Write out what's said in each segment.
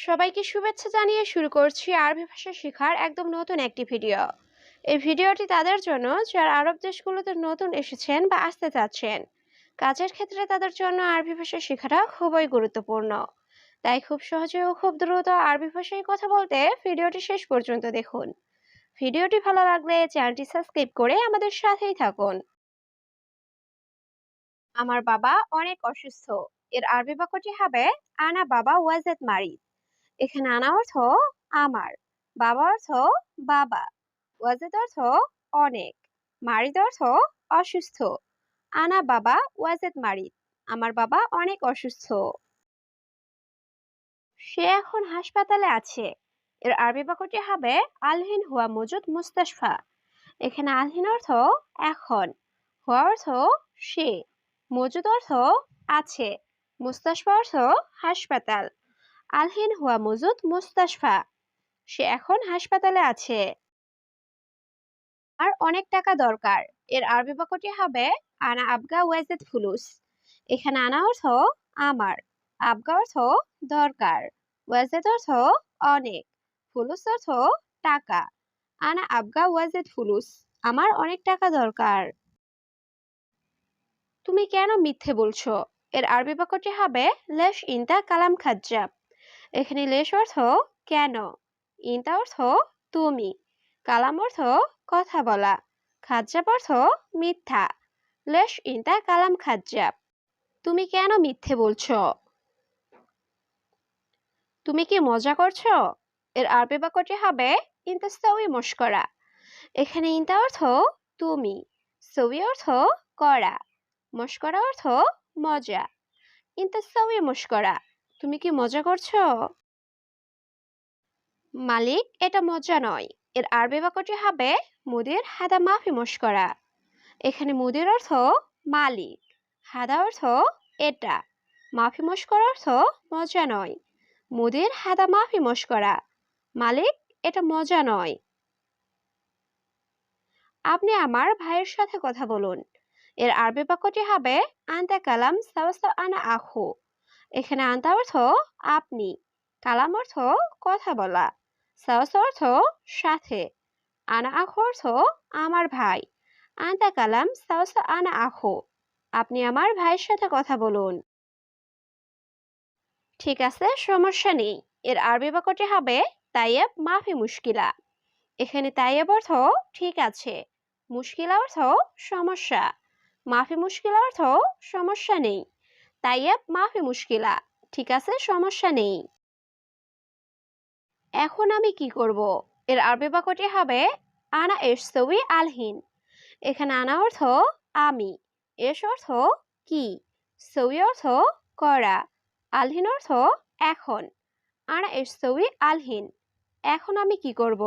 সবাইকে শুভেচ্ছা জানিয়ে শুরু করছি আরবি ভাষা শেখার একদম নতুন একটি ভিডিও। এই ভিডিওটি তাদের জন্য, যারা আরব দেশগুলোতে নতুন এসেছেন বা আসতে চাচ্ছেন, কাজের ক্ষেত্রে তাদের জন্য আরবি ভাষা শেখাটা খুবই গুরুত্বপূর্ণ। তাই খুব সহজে ও খুব দ্রুত আরবি ভাষায় কথা বলতে ভিডিওটি শেষ পর্যন্ত দেখুন। ভিডিওটি ভালো লাগলে চ্যানেলটি সাবস্ক্রাইব করে আমাদের সাথেই থাকুন। আমার বাবা অনেক অসুস্থ। এর আরবি বাক্যটি হবে, আনা বাবা ওয়াজেদ মারিদ। এখানে আনা অর্থ আমার বাবা অর্থ বাবা ওয়াজেদ অর্থ অনেক মারিদ অর্থ অসুস্থ, আনা বাবা, ওয়াজেদ মারিদ, আমার বাবা অনেক অসুস্থ। সে এখন হাসপাতালে আছে। এর আরবি বাক্যটি হবে আলহিন হুয়া মজুদ মুস্তাশফা। এখানে আলহিন অর্থ এখন, হুয়া অর্থ সে, মজুদ অর্থ আছে, মুস্তাশফা অর্থ হাসপাতাল। আলহিন হুয়া মজুদ মুস্তাশফা। সে এখন হাসপাতালে আছে। আর অনেক টাকা দরকার। এর আরবি বাক্যটি হবে, আনা আবগা ওয়াজেদ ফুলুস। এখানে আনা অর্থ, আমার। আবগা অর্থ, দরকার। ওয়াজেদ অর্থ, অনেক। ফুলুস অর্থ, টাকা। আনা আবগা ওয়াজেদ ফুলুস। আমার অনেক টাকা দরকার। তুমি কেন মিথ্যে বলছো? এর আরবি বাক্যটি হবে, লেশ ইনতা কালাম খাজ্জাব। এখানে লেশ অর্থ কেন? ইনতা অর্থ তুমি। কালাম অর্থ কথা বলা। খাজ্জাব অর্থ মিথ্যা। লেশ ইনতা কালাম খাজ্জাব। তুমি কেন মিথ্যে বলছো? তুমি কি মজা করছ? এর আরবি বাক্যটি হবে ইন্তাস্তাউই মস্করা। এখানে ইন্তা অর্থ তুমি। সবি অর্থ করা। মস্করা অর্থ মজা। ইন্তাস্তাউই মস্করা। তুমি কি মজা করছ? মালিক, এটা মজা নয়। এর আরবি বাক্যটি হবে মুদির হাদা মাফি মস্করা। এখানে মুদির অর্থ মালিক। হাদা অর্থ এটা। মাফি মস্করা অর্থ মজা নয়। মুদির হাদা মাফি মস্করা। মালিক, এটা মজা নয়। আপনি আমার ভাইয়ের সাথে কথা বলুন। এর আরবি বাক্যটি হবে আন্তা কালাম সাওয়াসা আনা আখু। এখানে আন্তা অর্থ আপনি, কালাম অর্থ কথা বলা, সাওয়াসা অর্থ সাথে, আনা আখু অর্থ আমার ভাই, আন্তা কালাম, সাওয়াসা আনা আখু, আপনি আমার ভাইয়ের সাথে কথা বলুন। ঠিক আছে, সমস্যা নেই, এর আরবি বাক্যটি হবে তাইয়েব মাফি মুশকিলা, এখানে তাইয়েব অর্থ ঠিক আছে, মুশকিলা অর্থ সমস্যা, মাফি মুশকিলা অর্থ সমস্যা নেই। তাইয়েব মাফি মুশকিলা, ঠিক আছে? সমস্যা নেই। এখন আমি কি করব? এর আরবি বাক্যটি হবে, আনা এসসবি আলহিন। এখানে আনা অর্থ, আমি। এস অর্থ, কি? সবি অর্থ, করা। আলহিন অর্থ, এখন। আনা এসসবি আলহিন। এখন আমি কি করব?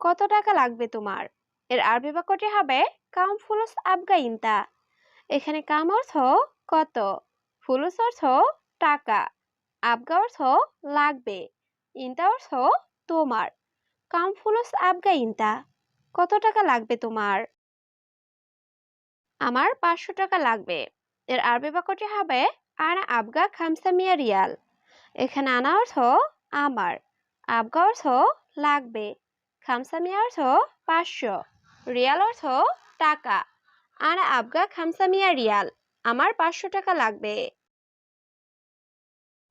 কত টাকা লাগবে তোমার? এর আরবি বাক্যটি হবে, কাম ফুলুস আবগা এখানে কাম অর্থ কত? ফুলুস অর্থ টাকা। আবগা অর্থ লাগবে। ইনতা অর্থ তোমার। কাম ফুলুস আবগা ইনতা। কত টাকা লাগবে তোমার? আমার পাঁচশো টাকা লাগবে। এর আরবি বাক্যটি হবে, আনা আবগা খামসা মিয়া রিয়াল। এখানে আনা অর্থ আমার। আবগা অর্থ লাগবে। খামসা মিয়া অর্থ পাঁচশো। রিয়াল অর্থ টাকা। আনা আবগা খামসা মিয়া রিয়াল, আমার পাঁচশো টাকা লাগবে।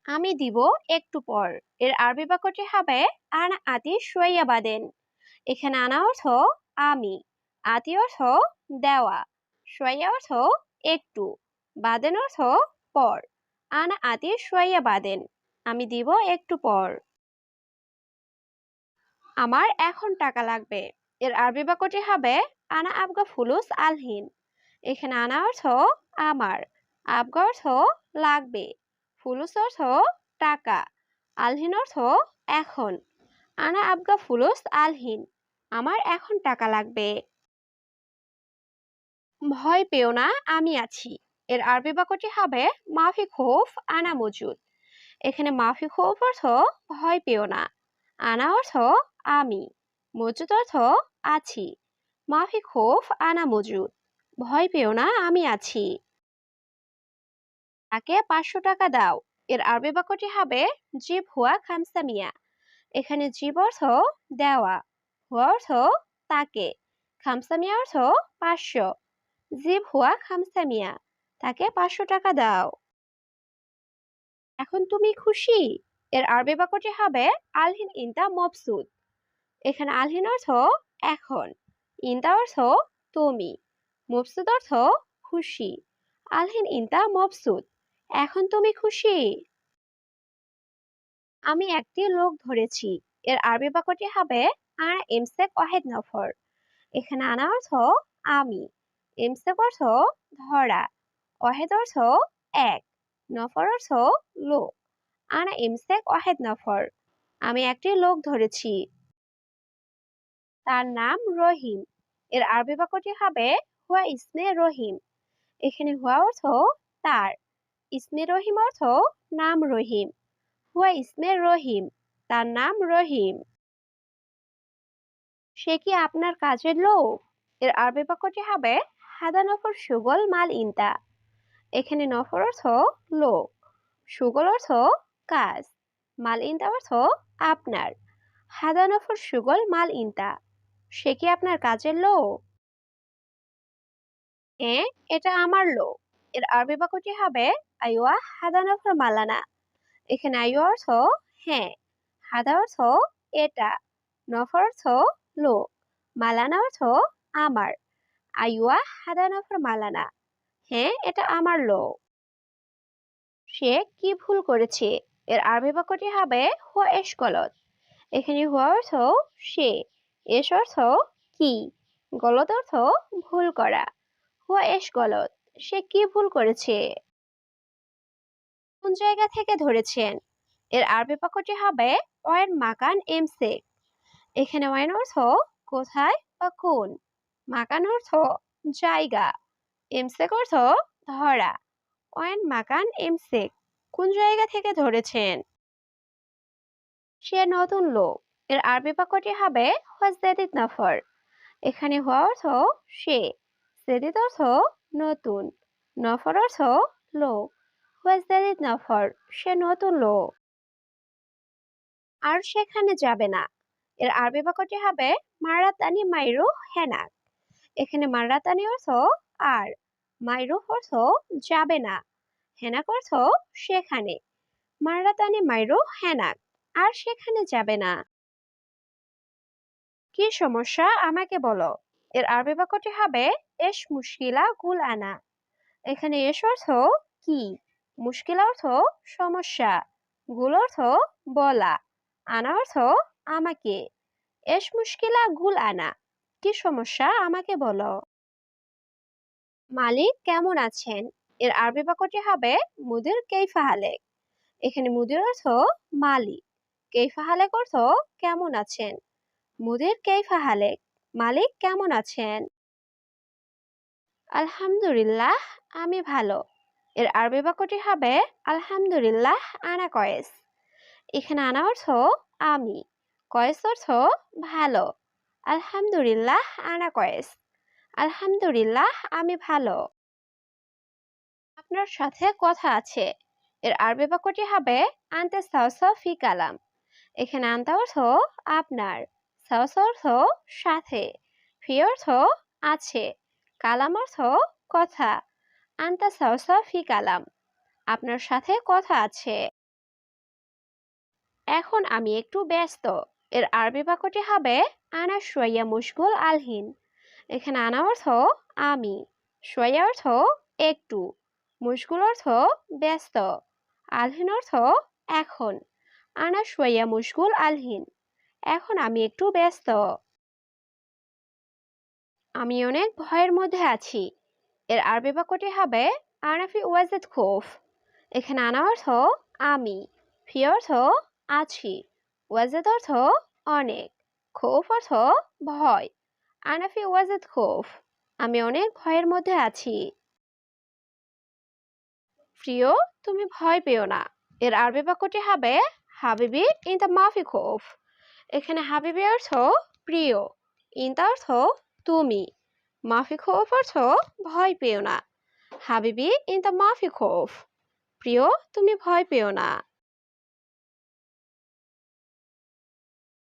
আমি দিব একটু পর। এর আরবি বাক্যটি হবে, আনা আতি সোয়াইয়া বাদেন এখানে আনা অর্থ, আমি। আতি অর্থ, দেওয়া। সোয়াইয়া অর্থ, একটু। বাদেন অর্থ, পর। আন আতি সোয়াইয়া বাদেন আমি দিব একটু পর। আমার এখন টাকা লাগবে। এর আরবি বাক্যটি হবে, আনা আবগা ফুলুস আলহিন। এখানে আনা অর্থ আমার। আবগা অর্থ লাগবে। ফুলুস অর্থ টাকা। আলহিন অর্থ এখন। আনা আবগা ফুলুস আলহিন। আমার এখন টাকা লাগবে। ভয় পেও না, আমি আছি। এর আরবি বাক্যটি হবে মাফি খোফ, আনা মজুদ। এখানে মাফি খোফ অর্থ ভয় পেও না। আনা অর্থ আমি। মজুদ অর্থ আছি। মাফি খোফ, আনা মজুদ। ভয় পেও না, আমি আছি। তাকে পাঁচশো টাকা দাও। এর আরবি বাক্যটি হবে, জিব হুয়া খামসা মিয়া। এখানে জিব অর্থ দেওয়া, হুয়া অর্থ তাকে, খামসা মিয়া অর্থ পাঁচশো, জিব হুয়া খামসা মিয়া। তাকে পাঁচশো টাকা দাও। এখন তুমি খুশি? এর আরবি বাক্যটি হবে, আলহিন ইনতা মবসুদ এখানে আলহিন অর্থ এখন, ইনতা অর্থ তুমি। মবসুদ অর্থ খুশি। আলহিন, ইনতা মবসুদ এখন তুমি খুশি? আমি একটি লোক ধরেছি। এর আরবি বাক্যটি হবে, আনা ইমসেক ওয়াহেদ নফর। এখানে আনা অর্থ, আমি। এমসেক অর্থ, ধরা। ওয়াহেদ অর্থ, এক। নফর অর্থ, লোক। আনা ইমসেক ওয়াহেদ নফর। আমি একটি লোক ধরেছি। তার নাম রহিম। এর আরবি বাক্যটি হবে হুয়া ইসমে রহিম এখানে হুয়া অর্থ তার ইসমে রহিম অর্থ নাম রহিম হুয়া ইসমে রহিম তার নাম রহিম সে কি আপনার কাজের লোক এর আরবি বাক্যটি হবে, হাদা নফর সুগল মাল ইন্তা। এখানে নফর অর্থ লোক। সুগল অর্থ কাজ। মাল ইন্তা অর্থ আপনার হাদা নফর সুগল মাল ইন্তা। সে কি আপনার কাজের লোক এ, এটা আমার লোক। এর আরবি বাক্যটি হবে আইওয়া হাদা নফর মালানা এখানে আইওয়া অর্থ হ্যাঁ। হাদা অর্থ, এটা। নফর অর্থ, লোক। মালানা অর্থ, আমার। আইওয়া হাদা নফর মালানা হ্যাঁ এটা আমার লোক। সে কি ভুল করেছে? এর আরবি বাক্যটি হবে, হুয়া এশ গলত। এখানে হুয়া অর্থ, সে। এস অর্থ, কি? গলত অর্থ, ভুল করা। হুয়া এশ গলত সে কি ভুল করেছে? কোন জায়গা থেকে ধরেছেন? এর আরবি বাক্যটি হবে ওয়েন মাকান এমসেক এখানে ওয়েন অর্থ কোথায় বা কোন? মাকান অর্থ জায়গা এমসেক অর্থ ধরা। ওয়েন মাকান এমসেক কোন জায়গা থেকে ধরেছেন? সে নতুন লোক। এর আরবি বাক্যটি হবে হুয়াজদাদিদ নাফর। এখানে হওয়া অর্থ সে। জেদিদ অর্থ নতুন, নফর অর্থ লোক। হুয়াজদাদিদ নফর সে নতুন লোক। আর সেখানে যাবে না। এর আরবি বাক্যটি হবে মারাতানি মাইরু হেনাক। এখানে মারাতানি অর্থ আর, মাইরু অর্থ যাবে না। হেনাক অর্থ সেখানে। মারাতানি মাইরু হেনাক, আর সেখানে যাবে না। কি সমস্যা আমাকে বলো। এর আরবি বাক্যটি হবে এস মুশকিলা গুল আনা এখানে এস অর্থ কি? মুশকিল অর্থ সমস্যা। গুল অর্থ বলা। আনা অর্থ আমাকে। এস মুশকিলা গুল আনা কি সমস্যা আমাকে বলো। মালিক কেমন আছেন? এর আরবি বাক্যটি হবে মুদির কেইফা হালেক। এখানে মুদির অর্থ মালিক। কেইফা হালেক অর্থ কেমন আছেন? মুদির কেইফা হালেক। মালিক কেমন আছেন? আলহামদুলিল্লাহ, আমি ভালো। এর আরবি বাক্যটি হবে, আলহামদুলিল্লাহ, আনা কয়েস। এখানে আনা অর্থ, আমি। কয়েস অর্থ, ভালো। আলহামদুলিল্লাহ, আনা কয়েস। আলহামদুলিল্লাহ, আমি ভালো। আপনার সাথে কথা আছে। এর আরবি বাক্যটি হবে, আনতে সাউস ফি কালাম। এখানে আনতে অর্থ, আপনার। সাউস অর্থ সাথে ফি অর্থ আছে কালাম অর্থ কথা, আন্তা সাউসা ফি কালাম, আপনার সাথে কথা আছে। এখন আমি একটু ব্যস্ত, এর আরবি বাক্যটি হবে, আনা সোয়া মুশগুল আলহিন, এখানে আনা অর্থ আমি সোয়া অর্থ একটু মুশগুল অর্থ ব্যস্ত, আলহিন অর্থ এখন, আনা সোয়া মুশগুল আলহিন। এখন আমি একটু ব্যস্ত। আমি অনেক ভয়ের মধ্যে আছি। এর আরবি বাক্যটি হবে, আনাফি ওয়াজেদ খোফ। এখানে আনা অর্থ, আমি। ফি অর্থ, আছি। ওয়াজেদ অর্থ, অনেক। খোফ অর্থ, ভয়। আনাফি ওয়াজেদ খোফ। আমি অনেক ভয়ের মধ্যে আছি। প্রিয়, তুমি ভয় পেও না। এর আরবি বাক্যটি হবে, হাবিবি ইন দ্য মাফি খোফ। এখানে হাবিবি অর্থ প্রিয়। ইন দ্য অর্থ তুমি। মাফি খোফ অর্থ ভয় পেও না। হাবিবি ইন দ্য মাফি খোফ প্রিয়, তুমি ভয় পেও না।